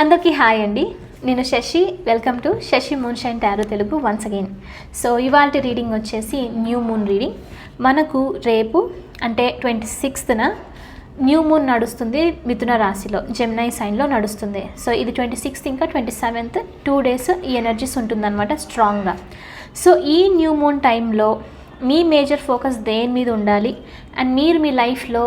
అందరికీ హాయ్ అండి. నేను Sashi. Welcome to Sashi moonshine tarot Telugu once again so ఇవాళ రీడింగ్ వచ్చేసి న్యూ మూన్ రీడింగ్ మనకు రేపు అంటే ట్వంటీ సిక్స్త్న న్యూ మూన్ నడుస్తుంది మిథున రాశిలో జెమినై సైన్లో నడుస్తుంది. సో ఇది ట్వంటీ సిక్స్త్ ఇంకా ట్వంటీ సెవెంత్ టూ డేస్ ఈ ఎనర్జీస్ ఉంటుందన్నమాట స్ట్రాంగ్గా సో ఈ న్యూ మూన్ టైంలో మీ మేజర్ ఫోకస్ దేని మీద ఉండాలి? అండ్ మీరు మీ లైఫ్లో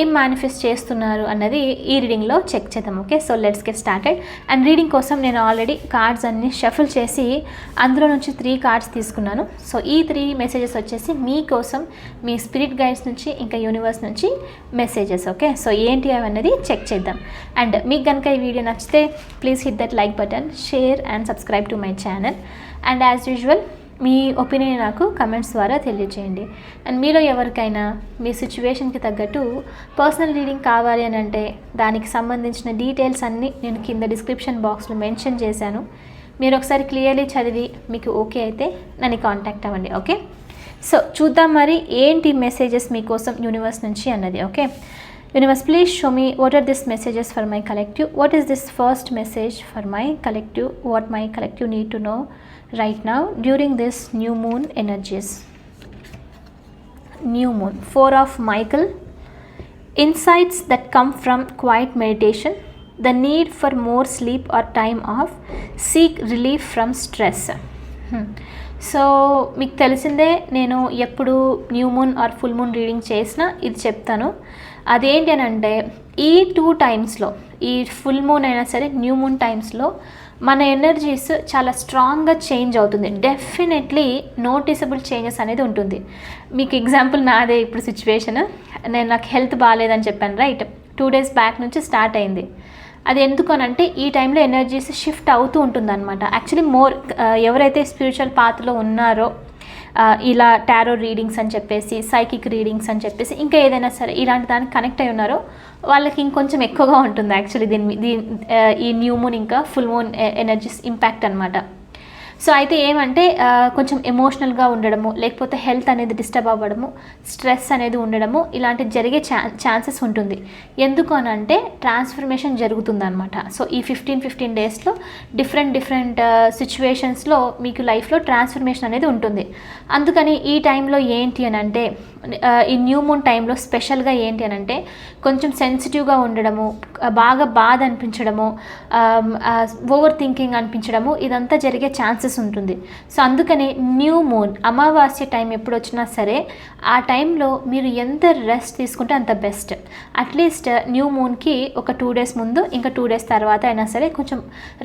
ఏం మేనిఫెస్ట్ చేస్తున్నారు అన్నది ఈ రీడింగ్లో చెక్ చేద్దాం okay so let's get started and reading కోసం నేను ఆల్రెడీ కార్డ్స్ అన్ని షఫుల్ చేసి అందులో నుంచి త్రీ కార్డ్స్ తీసుకున్నాను. సో ఈ త్రీ మెసేజెస్ వచ్చేసి మీకోసం మీ స్పిరిట్ గైడ్స్ నుంచి ఇంకా యూనివర్స్ నుంచి మెసేజెస్ ఓకే సో ఏంటి అవన్నది చెక్ చేద్దాం. అండ్ మీకు కనుక ఈ వీడియో నచ్చితే please hit that like button share and subscribe to my channel and as usual me opinion నాకు కమెంట్స్ ద్వారా తెలియజేయండి అండ్ మీలో ఎవరికైనా మీ సిచ్యువేషన్కి తగ్గట్టు పర్సనల్ రీడింగ్ కావాలి అని అంటే దానికి సంబంధించిన డీటెయిల్స్ అన్నీ నేను కింద డిస్క్రిప్షన్ బాక్స్లో మెన్షన్ చేశాను. మీరు ఒకసారి క్లియర్లీ చదివి మీకు ఓకే అయితే నన్ను కాంటాక్ట్ అవ్వండి ఓకే? సో చూద్దాం మరి ఏంటి మెసేజెస్ మీకోసం యూనివర్స్ నుంచి అన్నది okay? Universe please show me what are this messages for my collective what is this first message for my collective what my collective need to know right now during this new moon energies new moon four of michael insights that come from quiet meditation the need for more sleep or time off seek relief from stress so మీకు తెలిసిందే నేను ఎప్పుడు new moon or full moon reading చేసినా ఇది చెప్తాను అదేంటి అని అంటే ఈ టూ టైమ్స్లో ఈ ఫుల్ మూన్ అయినా సరే న్యూ మూన్ టైమ్స్లో మన ఎనర్జీస్ చాలా స్ట్రాంగ్గా చేంజ్ అవుతుంది. డెఫినెట్లీ నోటీసబుల్ చేంజెస్ అనేది ఉంటుంది. మీకు ఎగ్జాంపుల్ నాదే ఇప్పుడు సిచ్యువేషన్. నేను నాకు హెల్త్ బాగాలేదని చెప్పాను రైట్? టూ డేస్ బ్యాక్ నుంచి స్టార్ట్ అయింది. అది ఎందుకు అని అంటే ఈ టైంలో ఎనర్జీస్ షిఫ్ట్ అవుతూ ఉంటుంది అనమాట యాక్చువల్లీ మోర్ ఎవరైతే స్పిరిచువల్ పాత్లో ఉన్నారో ఇలా టారో రీడింగ్స్ అని చెప్పేసి సైకిక్ రీడింగ్స్ అని చెప్పేసి ఇంకా ఏదైనా సరే ఇలాంటి దానికి కనెక్ట్ అయి ఉన్నారో వాళ్ళకి ఇంకొంచెం ఎక్కువగా ఉంటుంది యాక్చువల్లీ దీని దీని ఈ న్యూ మూన్ ఇంకా ఫుల్ మూన్ ఎనర్జీస్ ఇంపాక్ట్ అనమాట సో అయితే ఏమంటే కొంచెం ఎమోషనల్గా ఉండడము లేకపోతే హెల్త్ అనేది డిస్టర్బ్ అవ్వడము స్ట్రెస్ అనేది ఉండడము ఇలాంటి జరిగే ఛా ఛాన్సెస్ ఉంటుంది. ఎందుకు అని అంటే ట్రాన్స్ఫర్మేషన్ జరుగుతుందనమాట సో ఈ ఫిఫ్టీన్ ఫిఫ్టీన్ డేస్లో డిఫరెంట్ డిఫరెంట్ సిచ్యువేషన్స్లో మీకు లైఫ్లో ట్రాన్స్ఫర్మేషన్ అనేది ఉంటుంది. అందుకని ఈ టైంలో ఏంటి అని అంటే ఈ న్యూ మూన్ టైంలో స్పెషల్గా ఏంటి అని అంటే కొంచెం సెన్సిటివ్గా ఉండడము బాగా బాధ అనిపించడము ఓవర్ థింకింగ్ అనిపించడము ఇదంతా జరిగే ఛాన్సెస్ ఉంటుంది. సో అందుకని న్యూ మూన్ అమావాస్య టైం ఎప్పుడు వచ్చినా సరే ఆ టైంలో మీరు ఎంత రెస్ట్ తీసుకుంటే అంత బెస్ట్. అట్లీస్ట్ న్యూ మూన్కి ఒక టూ డేస్ ముందు ఇంకా టూ డేస్ తర్వాత అయినా సరే కొంచెం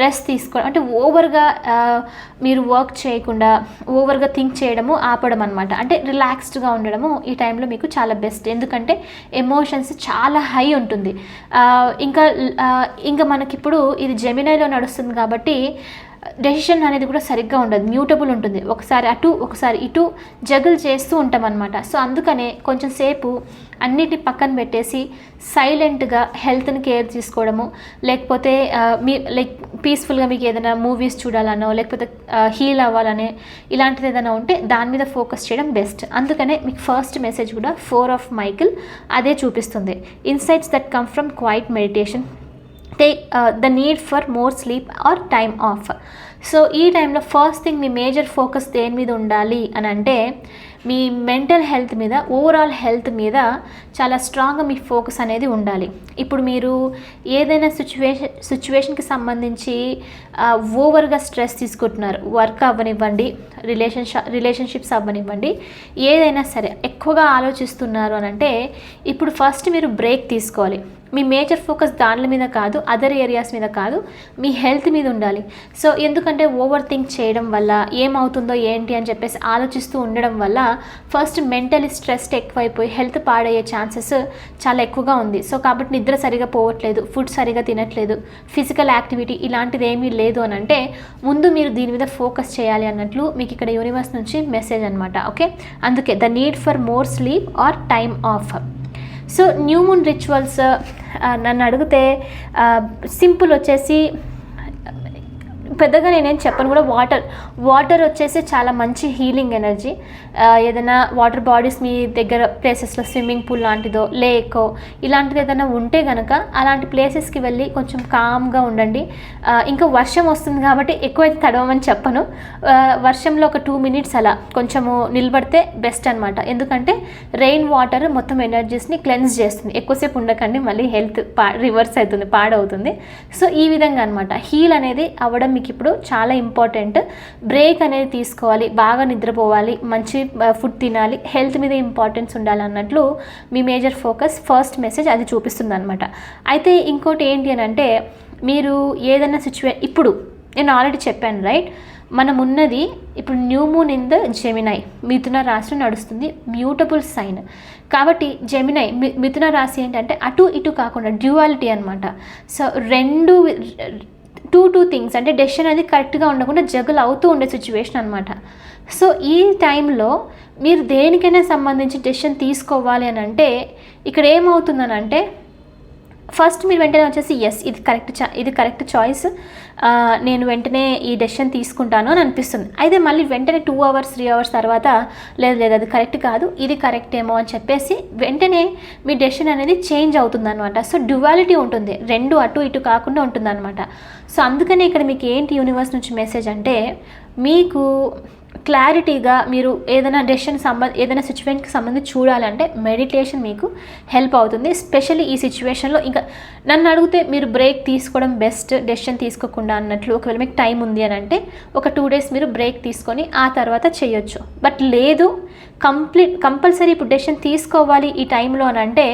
రెస్ట్ తీసుకో అంటే ఓవర్గా మీరు వర్క్ చేయకుండా ఓవర్గా థింక్ చేయడము ఆపడం అనమాట అంటే రిలాక్స్డ్గా ఉండడము ఈ టైంలో మీకు చాలా బెస్ట్. ఎందుకంటే ఎమోషన్స్ చాలా హై ఉంటుంది. ఇంకా ఇంకా మనకిప్పుడు ఇది జెమినైలో నడుస్తుంది కాబట్టి డెసిషన్ అనేది కూడా సరిగ్గా ఉండదు మ్యూటబుల్ ఉంటుంది. ఒకసారి అటు ఒకసారి ఇటు జగులు చేస్తూ ఉంటాం అనమాట సో అందుకనే కొంచెం సేపు అన్నిటి పక్కన పెట్టేసి సైలెంట్గా హెల్త్ని కేర్ తీసుకోవడము లేకపోతే మీ లైక్ పీస్ఫుల్గా మీకు ఏదైనా మూవీస్ చూడాలనో లేకపోతే హీల్ అవ్వాలనే ఇలాంటిది ఏదైనా ఉంటే దాని మీద ఫోకస్ చేయడం బెస్ట్ అందుకనే మీకు ఫస్ట్ మెసేజ్ కూడా ఫోర్ ఆఫ్ మైకిల్ అదే చూపిస్తుంది. Insights that come from quiet meditation take the need for more sleep or time off so ఈ టైంలో ఫస్ట్ థింగ్ మీ మేజర్ ఫోకస్ దేని మీద ఉండాలి అని అంటే మీ మెంటల్ హెల్త్ మీద ఓవరాల్ హెల్త్ మీద చాలా స్ట్రాంగ్గా మీ ఫోకస్ అనేది ఉండాలి. ఇప్పుడు మీరు ఏదైనా సిచ్యువేషన్ సిచ్యువేషన్కి సంబంధించి uh, ఓవర్గా స్ట్రెస్ తీసుకుంటున్నారు వర్క్ అవ్వనివ్వండి రిలేషన్షిప్ రిలేషన్షిప్స్ అవ్వనివ్వండి ఏదైనా సరే ఎక్కువగా ఆలోచిస్తున్నారు అని అంటే ఇప్పుడు ఫస్ట్ మీరు బ్రేక్ తీసుకోవాలి. మీ మేజర్ ఫోకస్ దానిల మీద కాదు అదర్ ఏరియాస్ మీద కాదు మీ హెల్త్ మీద ఉండాలి. సో ఎందుకంటే ఓవర్ థింక్ చేయడం వల్ల ఏమవుతుందో ఏంటి అని చెప్పేసి ఆలోచిస్తూ ఉండడం వల్ల ఫస్ట్ మెంటలీ స్ట్రెస్ ఎక్కువైపోయి హెల్త్ పాడయ్యే ఛాన్సెస్ చాలా ఎక్కువగా ఉంది. సో కాబట్టి నిద్ర సరిగా పోవట్లేదు ఫుడ్ సరిగా తినట్లేదు ఫిజికల్ యాక్టివిటీ ఇలాంటిది ఏమీ లేదు అని అంటే ముందు మీరు దీని మీద ఫోకస్ చేయాలి అన్నట్లు మీకు ఇక్కడ యూనివర్స్ నుంచి మెసేజ్ అనమాట ఓకే అందుకే the need for more sleep or time off so new moon rituals నన్ను అడిగితే సింపుల్ వచ్చేసి పెద్దగా నేనేం చెప్పను కూడా. వాటర్ వాటర్ వచ్చేసి చాలా మంచి హీలింగ్ ఎనర్జీ ఏదైనా వాటర్ బాడీస్ మీ దగ్గర ప్లేసెస్లో స్విమ్మింగ్ పూల్ లాంటిదో లేకో ఇలాంటిది ఏదైనా ఉంటే కనుక అలాంటి ప్లేసెస్కి వెళ్ళి కొంచెం కామ్గా ఉండండి. ఇంకా వర్షం వస్తుంది కాబట్టి ఎక్కువైతే తడవమని చెప్పను. వర్షంలో ఒక టూ మినిట్స్ అలా కొంచెము నిలబడితే బెస్ట్ అనమాట ఎందుకంటే రెయిన్ వాటర్ మొత్తం ఎనర్జీస్ని క్లెన్స్ చేస్తుంది. ఎక్కువసేపు ఉండకండి మళ్ళీ హెల్త్ పా రివర్స్ అవుతుంది పాడవుతుంది. సో ఈ విధంగా అనమాట హీల్ అనేది అవ్వడం మీకు ఇప్పుడు చాలా ఇంపార్టెంట్. బ్రేక్ అనేది తీసుకోవాలి బాగా నిద్రపోవాలి మంచి ఫుడ్ తినాలి హెల్త్ మీద ఇంపార్టెన్స్ ఉండాలి అన్నట్లు మీ మేజర్ ఫోకస్ ఫస్ట్ మెసేజ్ అది చూపిస్తుంది అనమాట అయితే ఇంకోటి ఏంటి అని అంటే మీరు ఏదైనా సిచ్యువే ఇప్పుడు నేను ఆల్రెడీ చెప్పాను రైట్? మనం ఉన్నది ఇప్పుడు new moon in the Gemini మిథున రాశి నడుస్తుంది మ్యూటబుల్ సైన్. కాబట్టి జెమినై మి మిథున రాశి ఏంటంటే అటు ఇటు కాకుండా డ్యువాలిటీ అనమాట సో రెండు టూ టూ థింగ్స్ అంటే డెసిషన్ అనేది కరెక్ట్గా ఉండకుండా జగులు అవుతూ ఉండే సిచ్యువేషన్ అనమాట సో ఈ టైంలో మీరు దేనికైనా సంబంధించి డెసిషన్ తీసుకోవాలి అని అంటే ఇక్కడ ఏమవుతుందని అంటే ఫస్ట్ మీరు వెంటనే వచ్చేసి ఎస్ ఇది కరెక్ట్ చా ఇది కరెక్ట్ చాయిస్ నేను వెంటనే ఈ డెసిషన్ తీసుకుంటాను అని అనిపిస్తుంది. అయితే మళ్ళీ వెంటనే టూ అవర్స్ త్రీ అవర్స్ తర్వాత లేదు లేదు అది కరెక్ట్ కాదు ఇది కరెక్ట్ ఏమో అని చెప్పేసి వెంటనే మీ డెసిషన్ అనేది చేంజ్ అవుతుంది అనమాట సో డ్యువాలిటీ ఉంటుంది. రెండు అటు ఇటు కాకుండా ఉంటుంది అనమాట సో అందుకనే ఇక్కడ మీకు ఏంటి యూనివర్స్ నుంచి మెసేజ్ అంటే మీకు క్లారిటీగా మీరు ఏదైనా డెసిషన్ సంబంధ ఏదైనా సిచ్యువేషన్కి సంబంధించి చూడాలంటే మెడిటేషన్ మీకు హెల్ప్ అవుతుంది. స్పెషల్లీ ఈ సిచ్యువేషన్లో ఇంకా నన్ను అడిగితే మీరు బ్రేక్ తీసుకోవడం బెస్ట్ డెసిషన్ తీసుకోకుండా అన్నట్లు ఒకవేళ మీకు టైం ఉంది అని అంటే ఒక టూ డేస్ మీరు బ్రేక్ తీసుకొని ఆ తర్వాత చేయొచ్చు. బట్ లేదు కంప్లీట్ కంపల్సరీ ఇప్పుడు డెసిషన్ తీసుకోవాలి ఈ టైంలో అని అంటే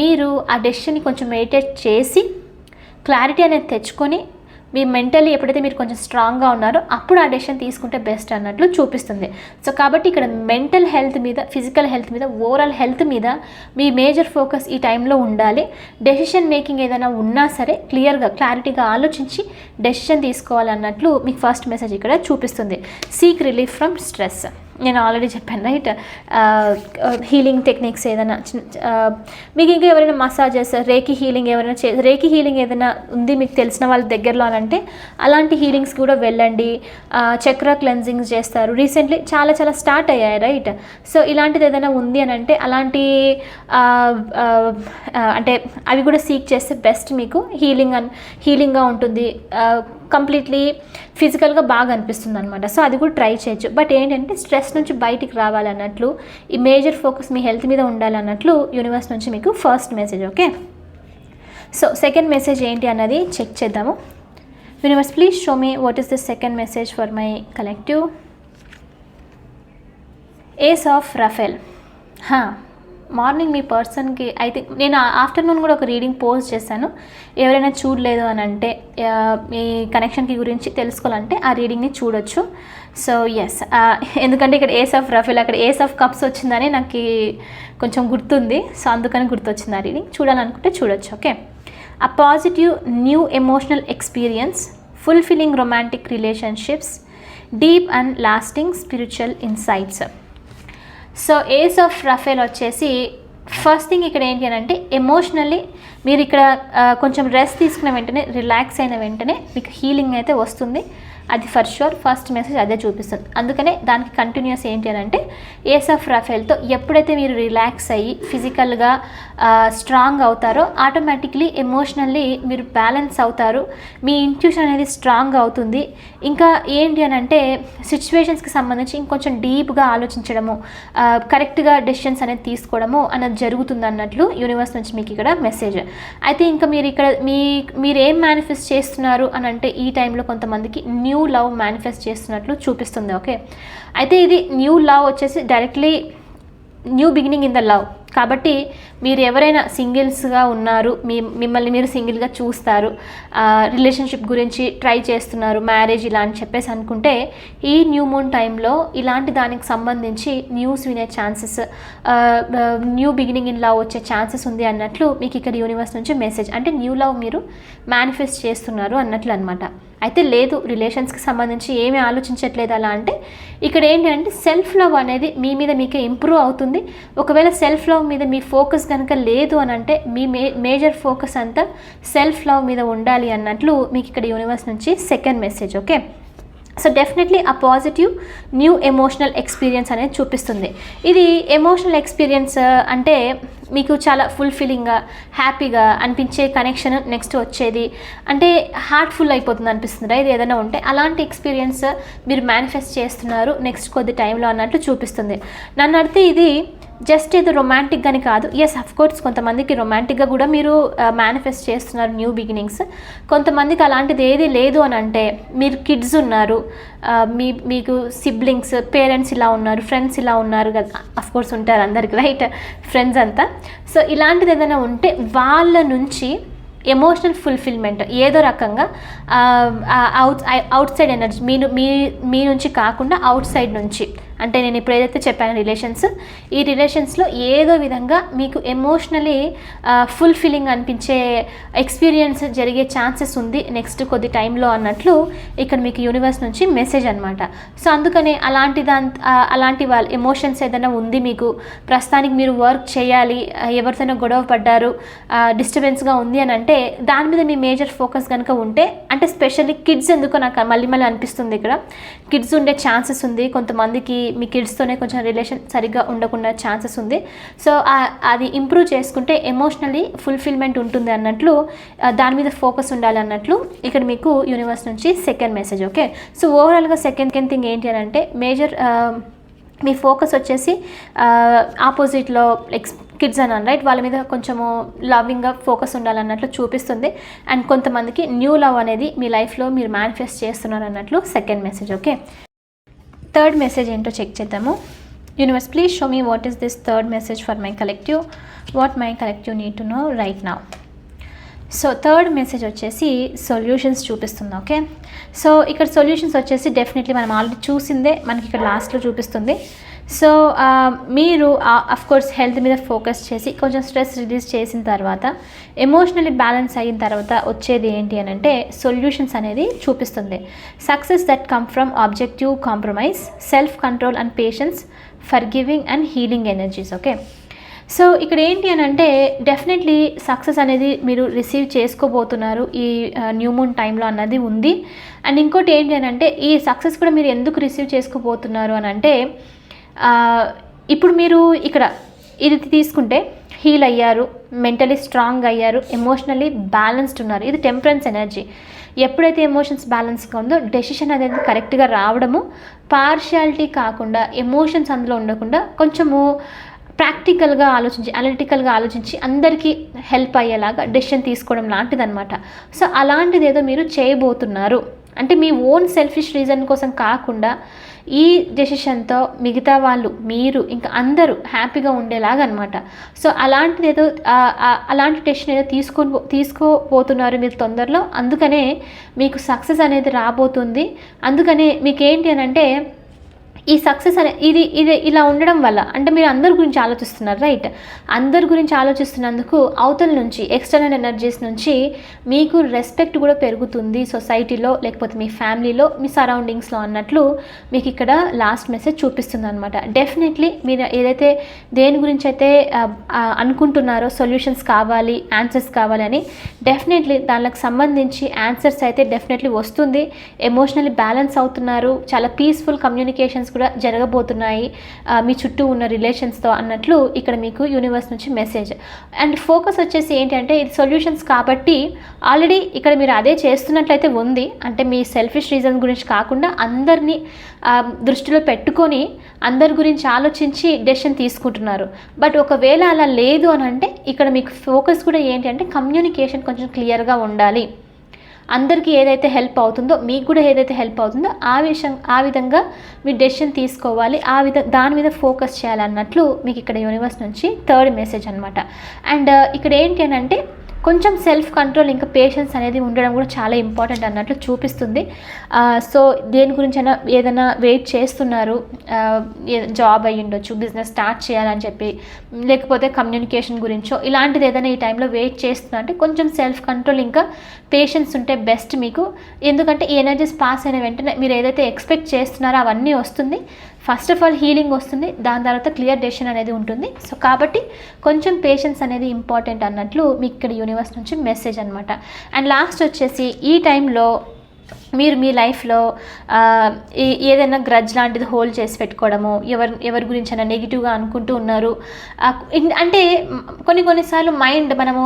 మీరు ఆ డెసిషన్ని కొంచెం మెడిటేట్ చేసి క్లారిటీ అనేది తెచ్చుకొని మీ మెంటల్లీ ఎప్పుడైతే మీరు కొంచెం స్ట్రాంగ్గా ఉన్నారో అప్పుడు ఆ డెసిషన్ తీసుకుంటే బెస్ట్ అన్నట్లు చూపిస్తుంది. సో కాబట్టి ఇక్కడ మెంటల్ హెల్త్ మీద ఫిజికల్ హెల్త్ మీద ఓవరాల్ హెల్త్ మీద మీ మేజర్ ఫోకస్ ఈ టైంలో ఉండాలి. డెసిషన్ మేకింగ్ ఏదైనా ఉన్నా సరే క్లియర్గా క్లారిటీగా ఆలోచించి డెసిషన్ తీసుకోవాలన్నట్లు మీకు ఫస్ట్ మెసేజ్ ఇక్కడ చూపిస్తుంది. Seek relief from stress. నేను ఆల్రెడీ చెప్పాను రైట్ హీలింగ్ టెక్నిక్స్ ఏదైనా చిన్న మీకు ఇంకా ఎవరైనా మసాజెస్ రేకి హీలింగ్ ఎవరైనా చే రేకి హీలింగ్ ఏదైనా ఉంది మీకు తెలిసిన వాళ్ళ దగ్గరలో అని అంటే అలాంటి హీలింగ్స్ కూడా వెళ్ళండి. చక్ర క్లెన్జింగ్స్ చేస్తారు. రీసెంట్లీ చాలా చాలా స్టార్ట్ అయ్యాయి రైట్ సో ఇలాంటిది ఏదైనా ఉంది అని అంటే అలాంటి అంటే అవి కూడా సీక్ చేస్తే బెస్ట్ మీకు హీలింగ్ అన్ హీలింగ్గా ఉంటుంది. కంప్లీట్లీ ఫిజికల్గా బాగా అనిపిస్తుంది అనమాట సో అది కూడా ట్రై చేయొచ్చు. బట్ ఏంటంటే స్ట్రెస్ నుంచి బయటికి రావాలన్నట్లు ఈ మేజర్ ఫోకస్ మీ హెల్త్ మీద ఉండాలన్నట్లు యూనివర్స్ నుంచి మీకు first message okay so second message ఏంటి అన్నది చెక్ చేద్దాము. Universe please show me what is the second message for my collective ace of Raphael హా మార్నింగ్ మీ పర్సన్కి ఐ థింక్ నేను ఆఫ్టర్నూన్ కూడా ఒక రీడింగ్ పోస్ట్ చేశాను. ఎవరైనా చూడలేదు అని అంటే మీ కనెక్షన్కి గురించి తెలుసుకోవాలంటే ఆ రీడింగ్ని చూడొచ్చు. సో ఎస్ ఎందుకంటే ఇక్కడ ఏస్ ఆఫ్ రఫెల్ అక్కడ ఏస్ ఆఫ్ కప్స్ వచ్చిందని నాకు కొంచెం గుర్తుంది. సో అందుకని గుర్తొచ్చింది ఆ రీడింగ్. చూడాలనుకుంటే చూడొచ్చు okay? A positive new emotional experience fulfilling romantic relationships deep and lasting spiritual insights so ace of Raphael వచ్చేసి ఫస్ట్ థింగ్ ఇక్కడ ఏంటి అని అంటే ఎమోషనల్లీ మీరు ఇక్కడ కొంచెం రెస్ట్ తీసుకున్న వెంటనే రిలాక్స్ అయిన వెంటనే మీకు హీలింగ్ అయితే వస్తుంది. అది ఫర్ షూర్ ఫస్ట్ మెసేజ్ అదే చూపిస్తుంది. అందుకనే దానికి కంటిన్యూస్ ఏంటి అని అంటే ఏస్ ఆఫ్ రఫేల్తో ఎప్పుడైతే మీరు రిలాక్స్ అయ్యి ఫిజికల్గా స్ట్రాంగ్ అవుతారో ఆటోమేటిక్లీ ఎమోషనల్లీ మీరు బ్యాలెన్స్ అవుతారు. మీ ఇంట్యూషన్ అనేది స్ట్రాంగ్ అవుతుంది. ఇంకా ఏంటి అని అంటే సిచ్యువేషన్స్కి సంబంధించి ఇంకొంచెం డీప్గా ఆలోచించడము కరెక్ట్గా డెసిషన్స్ అనేది తీసుకోవడము అనేది జరుగుతుంది అన్నట్లు యూనివర్స్ నుంచి మీకు ఇక్కడ మెసేజ్ అయితే ఇంకా మీరు ఇక్కడ మీ మీరు ఏం మేనిఫెస్ట్ చేస్తున్నారు అని అంటే ఈ టైంలో కొంతమందికి న్యూ లవ్ మేనిఫెస్ట్ చేస్తున్నట్లు చూపిస్తుంది ఓకే అయితే ఇది న్యూ లవ్ వచ్చేసి directly new beginning in the love కాబట్టి మీరు ఎవరైనా సింగిల్స్గా ఉన్నారు మీ మిమ్మల్ని మీరు సింగిల్గా చూస్తారు రిలేషన్షిప్ గురించి ట్రై చేస్తున్నారు మ్యారేజ్ ఇలా అని చెప్పేసి అనుకుంటే ఈ న్యూ మూన్ టైంలో ఇలాంటి దానికి సంబంధించి న్యూస్ వినే chances new beginning in love వచ్చే ఛాన్సెస్ ఉంది అన్నట్లు మీకు ఇక్కడ యూనివర్స్ నుంచి మెసేజ్ అంటే న్యూ లవ్ మీరు మేనిఫెస్ట్ చేస్తున్నారు అన్నట్లు అనమాట అయితే లేదు రిలేషన్స్కి సంబంధించి ఏమీ ఆలోచించట్లేదు అలా అంటే ఇక్కడ ఏంటి అంటే సెల్ఫ్ లవ్ అనేది మీ మీద మీకే ఇంప్రూవ్ అవుతుంది. ఒకవేళ సెల్ఫ్ లవ్ మీద మీ ఫోకస్ కనుక లేదు అని అంటే మీ మే మేజర్ ఫోకస్ అంతా సెల్ఫ్ లవ్ మీద ఉండాలి అన్నట్లు మీకు ఇక్కడ యూనివర్స్ నుంచి second message okay? So definitely ఆ పాజిటివ్ న్యూ ఎమోషనల్ ఎక్స్పీరియన్స్ అనేది చూపిస్తుంది. ఇది ఎమోషనల్ ఎక్స్పీరియన్స్ uh, అంటే మీకు చాలా ఫుల్ఫిల్లింగ్గా హ్యాపీగా అనిపించే కనెక్షన్ నెక్స్ట్ వచ్చేది. అంటే హార్ట్ఫుల్ అయిపోతుంది అనిపిస్తుంది ఇది ఏదైనా ఉంటే అలాంటి ఎక్స్పీరియన్స్ మీరు మేనిఫెస్ట్ చేస్తున్నారు నెక్స్ట్ కొద్ది టైంలో అన్నట్లు చూపిస్తుంది. నన్ను అడితే ఇది జస్ట్ ఏదో రొమాంటిక్ అని కాదు. ఎస్ అఫ్ కోర్స్ కొంతమందికి రొమాంటిక్గా కూడా మీరు మేనిఫెస్ట్ చేస్తున్నారు న్యూ బిగినింగ్స్ కొంతమందికి అలాంటిది ఏది లేదు అని అంటే మీరు కిడ్స్ ఉన్నారు మీ మీకు సిబ్లింగ్స్ పేరెంట్స్ ఇలా ఉన్నారు ఫ్రెండ్స్ ఇలా ఉన్నారు కదా. అఫ్ కోర్స్ ఉంటారు అందరికి రైట్ ఫ్రెండ్స్ అంతా. సో ఇలాంటిది ఏదైనా ఉంటే వాళ్ళ నుంచి ఎమోషనల్ ఫుల్ఫిల్మెంట్ ఏదో రకంగా అవుట్ అవుట్ సైడ్ ఎనర్జీ మీ మీ మీ నుంచి కాకుండా అవుట్ సైడ్ నుంచి. అంటే నేను ఇప్పుడు ఏదైతే చెప్పాను రిలేషన్స్ ఈ రిలేషన్స్లో ఏదో విధంగా మీకు ఎమోషనలీ ఫుల్ఫిల్లింగ్ అనిపించే ఎక్స్పీరియన్స్ జరిగే ఛాన్సెస్ ఉంది నెక్స్ట్ కొద్ది టైంలో అన్నట్లు ఇక్కడ మీకు యూనివర్స్ నుంచి మెసేజ్ అనమాట సో అందుకనే అలాంటి దాని అలాంటి వాళ్ళ ఎమోషన్స్ ఏదైనా ఉంది మీకు? ప్రస్తుతానికి మీరు వర్క్ చేయాలి ఎవరితోనో గొడవ పడ్డారు డిస్టర్బెన్స్గా ఉంది అని అంటే దాని మీద మీ మేజర్ ఫోకస్ కనుక ఉంటే అంటే స్పెషల్లీ కిడ్స్ ఎందుకో నాకు మళ్ళీ మళ్ళీ అనిపిస్తుంది ఇక్కడ. కిడ్స్ ఉండే ఛాన్సెస్ ఉంది కొంతమందికి మీ కిడ్స్తోనే కొంచెం రిలేషన్ సరిగ్గా ఉండకుండా ఛాన్సెస్ ఉంది. సో అది ఇంప్రూవ్ చేసుకుంటే ఎమోషనలీ ఫుల్ఫిల్మెంట్ ఉంటుంది అన్నట్లు దాని మీద ఫోకస్ ఉండాలి అన్నట్లు ఇక్కడ మీకు యూనివర్స్ నుంచి సెకండ్ మెసేజ్ ఓకే సో ఓవరాల్గా సెకండ్ కెన్ థింగ్ ఏంటి అని అంటే మేజర్ మీ ఫోకస్ వచ్చేసి ఆపోజిట్లో ఎక్స్ కిడ్స్ అని రైట్ వాళ్ళ మీద కొంచెము లవింగ్గా ఫోకస్ ఉండాలన్నట్లు చూపిస్తుంది. అండ్ కొంతమందికి న్యూ లవ్ అనేది మీ లైఫ్లో మీరు మేనిఫెస్ట్ చేస్తున్నారు అన్నట్లు second message okay third message ఏంటో చెక్ చేద్దాము. Universe please show me what is this third message for my collective what my collective need to know right now so third message వచ్చేసి solutions చూపిస్తుంది okay so ఇక్కడ solutions వచ్చేసి definitely మనం already చూసిందే మనకి ఇక్కడ లాస్ట్లో చూపిస్తుంది. సో uh, మీరు అఫ్ కోర్స్ హెల్త్ మీద ఫోకస్ చేసి కొంచెం స్ట్రెస్ రిలీజ్ చేసిన తర్వాత ఎమోషనల్లీ బ్యాలెన్స్ అయిన తర్వాత వచ్చేది ఏంటి అని అంటే సొల్యూషన్స్ అనేది చూపిస్తుంది. Success that come from objective compromise self control and patience forgiving and healing energies okay so ఇక్కడ ఏంటి అని అంటే డెఫినెట్లీ సక్సెస్ అనేది మీరు రిసీవ్ చేసుకోబోతున్నారు ఈ న్యూ మూన్ టైంలో అన్నది ఉంది. అండ్ ఇంకోటి ఏంటి అని అంటే ఈ సక్సెస్ కూడా మీరు ఎందుకు రిసీవ్ చేసుకోబోతున్నారు అని అంటే ఇప్పుడు మీరు ఇక్కడ ఇది తీసుకుంటే హీల్ అయ్యారు మెంటలీ స్ట్రాంగ్ అయ్యారు ఎమోషనల్లీ బ్యాలెన్స్డ్ ఉన్నారు. ఇది టెంపరెన్స్ ఎనర్జీ. ఎప్పుడైతే ఎమోషన్స్ బ్యాలెన్స్గా ఉందో డెసిషన్ అనేది కరెక్ట్గా రావడము పార్షియాలిటీ కాకుండా ఎమోషన్స్ అందులో ఉండకుండా కొంచెము ప్రాక్టికల్గా ఆలోచించి అనలిటికల్గా ఆలోచించి అందరికీ హెల్ప్ అయ్యేలాగా డెసిషన్ తీసుకోవడం లాంటిదనమాట సో అలాంటిది ఏదో మీరు చేయబోతున్నారు. అంటే మీ ఓన్ సెల్ఫిష్ రీజన్ కోసం కాకుండా ఈ డెసిషన్తో మిగతా వాళ్ళు మీరు ఇంకా అందరూ హ్యాపీగా ఉండేలాగా అనమాట సో అలాంటిది ఏదో అలాంటి డెసిషన్ ఏదో తీసుకొని తీసుకోబోతున్నారు మీరు తొందరలో. అందుకనే మీకు సక్సెస్ అనేది రాబోతుంది. అందుకనే మీకు ఏంటి అని అంటే ఈ సక్సెస్ అనే ఇది ఇది ఇలా ఉండడం వల్ల అంటే మీరు అందరి గురించి ఆలోచిస్తున్నారు రైట్ అందరి గురించి ఆలోచిస్తున్నందుకు అవతల నుంచి ఎక్స్టర్నల్ ఎనర్జీస్ నుంచి మీకు రెస్పెక్ట్ కూడా పెరుగుతుంది సొసైటీలో లేకపోతే మీ ఫ్యామిలీలో మీ సరౌండింగ్స్లో అన్నట్లు మీకు ఇక్కడ లాస్ట్ మెసేజ్ చూపిస్తుంది అనమాట డెఫినెట్లీ మీరు ఏదైతే దేని గురించి అయితే అనుకుంటున్నారో సొల్యూషన్స్ కావాలి ఆన్సర్స్ కావాలని డెఫినెట్లీ దానికి సంబంధించి ఆన్సర్స్ అయితే డెఫినెట్లీ వస్తుంది. ఎమోషనల్లీ బ్యాలెన్స్ అవుతున్నారు చాలా పీస్ఫుల్ కమ్యూనికేషన్స్ కూడా జరగబోతున్నాయి. మీ చుట్టూ ఉన్న రిలేషన్స్తో అన్నట్లు ఇక్కడ మీకు యూనివర్స్ నుంచి మెసేజ్ అండ్ ఫోకస్ వచ్చేసి ఏంటంటే ఇది సొల్యూషన్స్ కాబట్టి ఆల్రెడీ ఇక్కడ మీరు అదే చేస్తున్నట్లయితే ఉంది. అంటే మీ సెల్ఫిష్ రీజన్ గురించి కాకుండా అందరినీ దృష్టిలో పెట్టుకొని అందరి గురించి ఆలోచించి డెసిషన్ తీసుకుంటున్నారు. బట్ ఒకవేళ అలా లేదు అని అంటే ఇక్కడ మీకు ఫోకస్ కూడా ఏంటి అంటే కమ్యూనికేషన్ కొంచెం క్లియర్గా ఉండాలి. అందరికీ ఏదైతే హెల్ప్ అవుతుందో మీకు కూడా ఏదైతే హెల్ప్ అవుతుందో ఆ విషయం ఆ విధంగా మీరు డెసిషన్ తీసుకోవాలి. ఆ విధ దాని మీద ఫోకస్ చేయాలన్నట్లు మీకు ఇక్కడ యూనివర్స్ నుంచి థర్డ్ మెసేజ్ అనమాట అండ్ ఇక్కడ ఏంటి అని అంటే కొంచెం సెల్ఫ్ కంట్రోల్ ఇంకా పేషెన్స్ అనేది ఉండడం కూడా చాలా ఇంపార్టెంట్ అన్నట్లు చూపిస్తుంది. సో దేని గురించి అయినా ఏదైనా వెయిట్ చేస్తున్నారు జాబ్ అయ్యి ఉండొచ్చు బిజినెస్ స్టార్ట్ చేయాలని చెప్పి లేకపోతే కమ్యూనికేషన్ గురించో ఇలాంటిది ఏదైనా ఈ టైంలో వెయిట్ చేస్తున్నా అంటే కొంచెం సెల్ఫ్ కంట్రోల్ ఇంకా పేషెన్స్ ఉంటే బెస్ట్ మీకు. ఎందుకంటే ఈ ఎనర్జీస్ పాస్ అయిన వెంటనే మీరు ఏదైతే ఎక్స్పెక్ట్ చేస్తున్నారో అవన్నీ వస్తుంది. ఫస్ట్ ఆఫ్ ఆల్ హీలింగ్ వస్తుంది. దాని తర్వాత క్లియర్ డెసిషన్ అనేది ఉంటుంది. సో కాబట్టి కొంచెం పేషెన్స్ అనేది ఇంపార్టెంట్ అన్నట్లు మీకు ఇక్కడ యూనివర్స్ నుంచి మెసేజ్ అనమాట అండ్ లాస్ట్ వచ్చేసి ఈ టైంలో మీరు మీ లైఫ్లో ఏదైనా గ్రజ్ లాంటిది హోల్డ్ చేసి పెట్టుకోవడము ఎవరి ఎవరి గురించి అయినా నెగిటివ్గా అనుకుంటూ ఉన్నారు. అంటే కొన్ని కొన్నిసార్లు మైండ్ మనము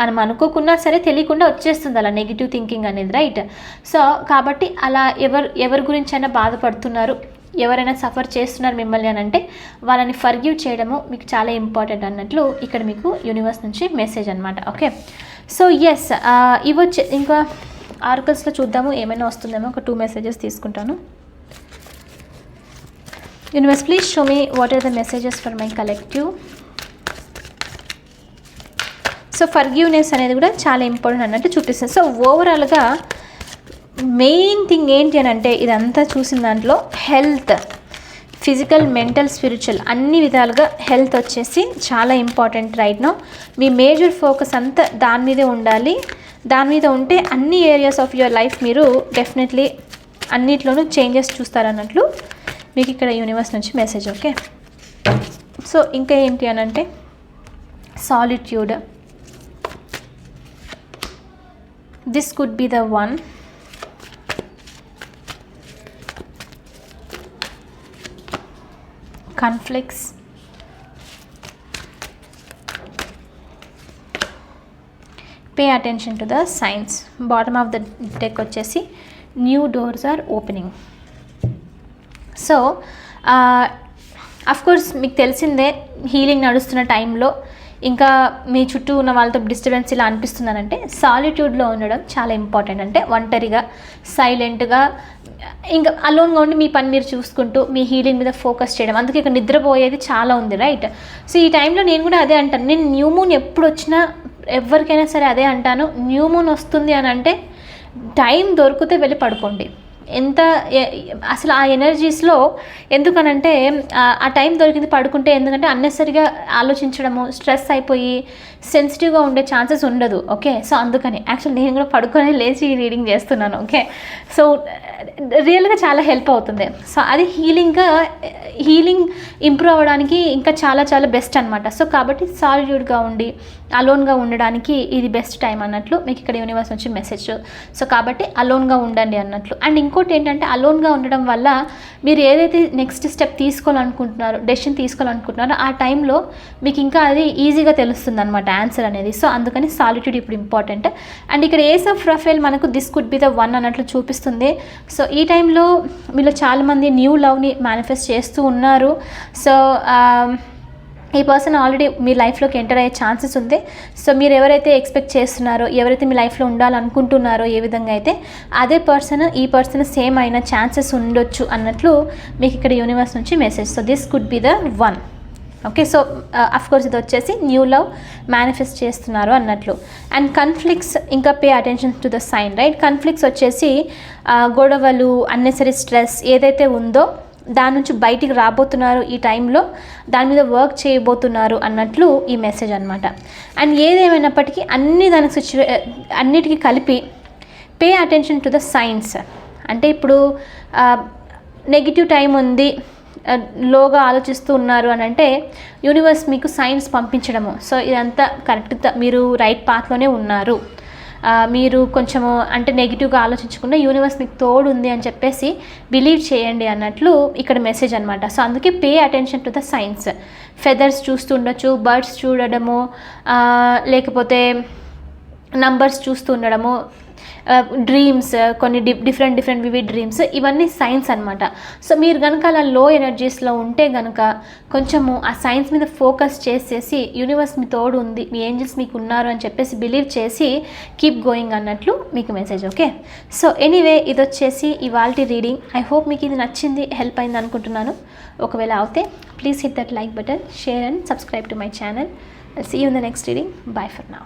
మనం అనుకోకున్నా సరే తెలియకుండా వచ్చేస్తుంది అలా నెగిటివ్ థింకింగ్ అనేది రైట్ సో కాబట్టి అలా ఎవరు ఎవరి గురించి అయినా బాధపడుతున్నారు. ఎవరైనా సఫర్ చేస్తున్నారు మిమ్మల్ని అని అంటే వాళ్ళని ఫర్గ్యూ చేయడము మీకు చాలా ఇంపార్టెంట్ అన్నట్లు ఇక్కడ మీకు యూనివర్స్ నుంచి మెసేజ్ అనమాట ఓకే? సో ఎస్ ఇవొచ్చే ఇంకా ఆర్కల్స్లో చూద్దాము ఏమైనా వస్తుందేమో ఒక టూ మెసేజెస్ తీసుకుంటాను. Universe please show me what are the messages for my collective so forgiveness అనేది కూడా చాలా ఇంపార్టెంట్ అన్నట్టు చూపిస్తుంది. సో ఓవరాల్గా మెయిన్ థింగ్ ఏంటి అని అంటే ఇదంతా చూసిన దాంట్లో హెల్త్ ఫిజికల్ మెంటల్ స్పిరిచువల్ అన్ని విధాలుగా హెల్త్ వచ్చేసి చాలా ఇంపార్టెంట్ రైట్ నో. మీ మేజర్ ఫోకస్ అంతా దాని మీదే ఉండాలి. దాని మీద ఉంటే అన్ని ఏరియాస్ ఆఫ్ యువర్ లైఫ్ మీరు డెఫినెట్లీ అన్నిట్లోనూ చేంజెస్ చూస్తారన్నట్లు మీకు ఇక్కడ యూనివర్స్ నుంచి మెసేజ్ ఓకే? సో ఇంకా ఏంటి అని అంటే solitude. This could be the one conflicts pay attention to the signs bottom of the deck వచ్చేసి new doors are opening so course మీకు తెలిసిందే హీలింగ్ నడుస్తున్న టైంలో ఇంకా మీ చుట్టూ ఉన్న వాళ్ళతో డిస్టర్బెన్స్ ఇలా అనిపిస్తున్నానంటే సాలిట్యూడ్లో ఉండడం చాలా ఇంపార్టెంట్ అంటే ఒంటరిగా సైలెంట్గా ఇంకా అలోన్గా ఉండి మీ పని మీరు చూసుకుంటూ మీ హీలింగ్ మీద ఫోకస్ చేయడం. అందుకే ఇక్కడ నిద్రపోయేది చాలా ఉంది రైట్ సో ఈ టైంలో నేను కూడా అదే అంటాను. నేను న్యూ మూన్ ఎప్పుడు వచ్చినా ఎవరికైనా సరే అదే అంటాను. న్యూ మూన్ వస్తుంది అని అంటే టైం దొరికితే వెళ్ళి పడుకోండి. ఎంత అసలు ఆ ఎనర్జీస్లో ఎందుకనంటే ఆ టైం దొరికింది పడుకుంటే ఎందుకంటే అన్నెసరిగా ఆలోచించడము స్ట్రెస్ అయిపోయి సెన్సిటివ్గా ఉండే ఛాన్సెస్ ఉండదు ఓకే? సో అందుకని యాక్చువల్ నేను కూడా పడుకొని లేచి రీడింగ్ చేస్తున్నాను ఓకే? సో రియల్గా చాలా హెల్ప్ అవుతుంది. సో అది హీలింగ్గా హీలింగ్ ఇంప్రూవ్ అవ్వడానికి ఇంకా చాలా చాలా బెస్ట్ అనమాట సో కాబట్టి సాలిడ్యూడ్గా ఉండి అలోన్గా ఉండడానికి ఇది బెస్ట్ టైం అన్నట్లు మీకు ఇక్కడ యూనివర్స్ నుంచి మెసేజ్ సో కాబట్టి అలోన్గా ఉండండి అన్నట్లు. అండ్ ఇంకోటి ఏంటంటే అలోన్గా ఉండడం వల్ల మీరు ఏదైతే నెక్స్ట్ స్టెప్ తీసుకోవాలనుకుంటున్నారో డెసిషన్ తీసుకోవాలనుకుంటున్నారో ఆ టైంలో మీకు ఇంకా అది ఈజీగా తెలుస్తుంది అనమాట ఆన్సర్ అనేది. సో అందుకని సాలిట్యూడ్ ఇప్పుడు ఇంపార్టెంట్ అండ్ ఇక్కడ ఏస్ ఆఫ్ రఫేల్ మనకు this could be the one అన్నట్లు చూపిస్తుంది. సో ఈ టైంలో మీలో చాలామంది న్యూ లవ్ని మేనిఫెస్ట్ చేస్తూ ఉన్నారు. సో um, ఈ పర్సన్ ఆల్రెడీ మీ లైఫ్లోకి ఎంటర్ అయ్యే ఛాన్సెస్ ఉంది. సో మీరు ఎవరైతే ఎక్స్పెక్ట్ చేస్తున్నారో ఎవరైతే మీ లైఫ్లో ఉండాలనుకుంటున్నారో ఏ విధంగా అయితే అదే పర్సన్ ఈ పర్సన్ సేమ్ అయిన ఛాన్సెస్ ఉండొచ్చు అన్నట్లు మీకు ఇక్కడ యూనివర్స్ నుంచి message so this could be the one okay so course ఇది వచ్చేసి న్యూ లవ్ మేనిఫెస్ట్ చేస్తున్నారు అన్నట్లు. అండ్ కన్ఫ్లిక్ట్స్ ఇంకా pay attention to the sign right conflicts వచ్చేసి uh, గొడవలు అన్నెసరీ స్ట్రెస్ ఏదైతే ఉందో దాని నుంచి బయటికి రాబోతున్నారు ఈ టైంలో దాని మీద వర్క్ చేయబోతున్నారు అన్నట్లు ఈ మెసేజ్ అనమాట అండ్ ఏదేమైనప్పటికీ అన్ని దానికి సిచ్యువే అన్నిటికీ కలిపి pay attention to the signs అంటే ఇప్పుడు నెగిటివ్ టైం ఉంది లోగా ఆలోచిస్తూ ఉన్నారు అని అంటే యూనివర్స్ మీకు సైన్స్ పంపించడము. సో ఇదంతా కరెక్ట్ మీరు రైట్ పాత్లోనే ఉన్నారు. మీరు కొంచెము అంటే నెగిటివ్గా ఆలోచించకుండా యూనివర్స్ మీకు తోడు ఉంది అని చెప్పేసి బిలీవ్ చేయండి అన్నట్లు ఇక్కడ మెసేజ్ అనమాట సో అందుకే pay attention to the signs feathers చూస్తుండొచ్చు birds చూడడము లేకపోతే నంబర్స్ చూస్తూ ఉండడము డ్రీమ్స్ కొన్ని డి డిఫరెంట్ డిఫరెంట్ వివి డ్రీమ్స్ ఇవన్నీ సైన్స్ అనమాట సో మీరు కనుక అలా లో ఎనర్జీస్లో ఉంటే కనుక కొంచెము ఆ సైన్స్ మీద ఫోకస్ చేసేసి యూనివర్స్ మీ తోడు ఉంది మీ ఏంజల్స్ మీకు ఉన్నారు అని చెప్పేసి బిలీవ్ చేసి కీప్ గోయింగ్ అన్నట్లు మీకు మెసేజ్ ఓకే సో ఎనీవే ఇది వచ్చేసి ఇవాల్టి రీడింగ్ ఐ హోప్ మీకు ఇది నచ్చింది హెల్ప్ అయింది అనుకుంటున్నాను. ఒకవేళ అవుతే please hit that like button share and subscribe to my channel see you in the next reading bye for now